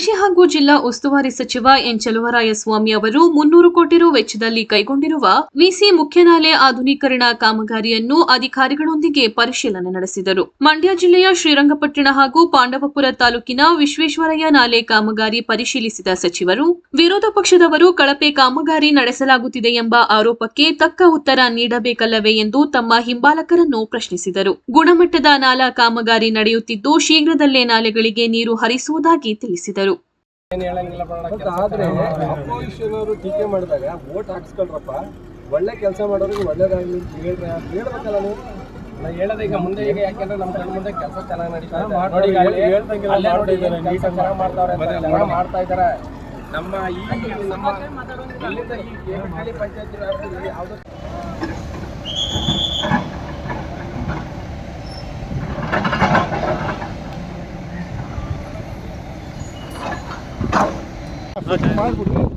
ಕೃಷಿ ಹಾಗೂ ಜಿಲ್ಲಾ ಉಸ್ತುವಾರಿ ಸಚಿವ ಎನ್ ಚಲುವರಾಯಸ್ವಾಮಿ ಅವರು ಮುನ್ನೂರು ಕೋಟಿ ರು ವೆಚ್ಚದಲ್ಲಿ ಕೈಗೊಂಡಿರುವ ವಿಸಿ ಮುಖ್ಯ ನಾಲೆ ಆಧುನೀಕರಣ ಕಾಮಗಾರಿಯನ್ನು ಅಧಿಕಾರಿಗಳೊಂದಿಗೆ ಪರಿಶೀಲನೆ ನಡೆಸಿದರು. ಮಂಡ್ಯ ಜಿಲ್ಲೆಯ ಶ್ರೀರಂಗಪಟ್ಟಣ ಹಾಗೂ ಪಾಂಡವಪುರ ತಾಲೂಕಿನ ವಿಶ್ವೇಶ್ವರಯ್ಯ ನಾಲೆ ಕಾಮಗಾರಿ ಪರಿಶೀಲಿಸಿದ ಸಚಿವರು, ವಿರೋಧ ಪಕ್ಷದವರು ಕಳಪೆ ಕಾಮಗಾರಿ ನಡೆಸಲಾಗುತ್ತಿದೆ ಎಂಬ ಆರೋಪಕ್ಕೆ ತಕ್ಕ ಉತ್ತರ ನೀಡಬೇಕಲ್ಲವೇ ಎಂದು ತಮ್ಮ ಹಿಂಬಾಲಕರನ್ನು ಪ್ರಶ್ನಿಸಿದರು. ಗುಣಮಟ್ಟದ ನಾಲಾ ಕಾಮಗಾರಿ ನಡೆಯುತ್ತಿದ್ದು ಶೀಘ್ರದಲ್ಲೇ ನಾಲೆಗಳಿಗೆ ನೀರು ಹರಿಸುವುದಾಗಿ ತಿಳಿಸಿದರು. ಏನ್ ಹೇಳಂಗಿಲ್ಲ ಆದ್ರೆ ಅಪೋಸಿಷನ್ ಅವರು ಟೀಕೆ ಮಾಡಿದಾಗ ವೋಟ್ ಹಾಕ್ಸ್ಕೊಳ್ರಪ್ಪ. ಒಳ್ಳೆ ಕೆಲಸ ಮಾಡೋರಿಗೆ ಒಳ್ಳೇದಾಗಲಿ ಅಂತ ಹೇಳ್ರಿ. ಅಂತ ಹೇಳ್ಬೇಕಲ್ಲ ನೀವು. ನಾ ಹೇಳೋದು ಈಗ ಮುಂದೆ ಈಗ ಯಾಕೆಂದ್ರೆ ನಮ್ಮ ಕಣ್ಣು ಮುಂದೆ ಕೆಲಸ ಚೆನ್ನಾಗಿ ನಡೀತಾ ಇದೆ. ಮಾಡ್ತಾ ನೋಡಿ ಈಗ ಇದ್ದಾರೆ, ಅಲ್ಲಿ- ಹೇಳ್ದಂಗೆಲ್ಲ ಅಲ್ಲೇ ನೋಡಿ ಮಾಡ್ತಾ ಇದ್ದಾರೆ, ಚೆನ್ನಾಗಿ ಮಾಡ್ತಾವ್ರೆ ಅಂತ. ಮತ್ತೆ ಚೆನ್ನಾಗಿ ಮಾಡ್ತಾ ಇದ್ದಾರೆ ನಮ್ಮ ಈ ನಮ್ಮ ಇಲ್ಲಿಂದ ಈ ಪಂಚಾಯತಿ ವ್ಯಾಪ್ತಿಯಲ್ಲಿ ಯಾವ್ದು Okay.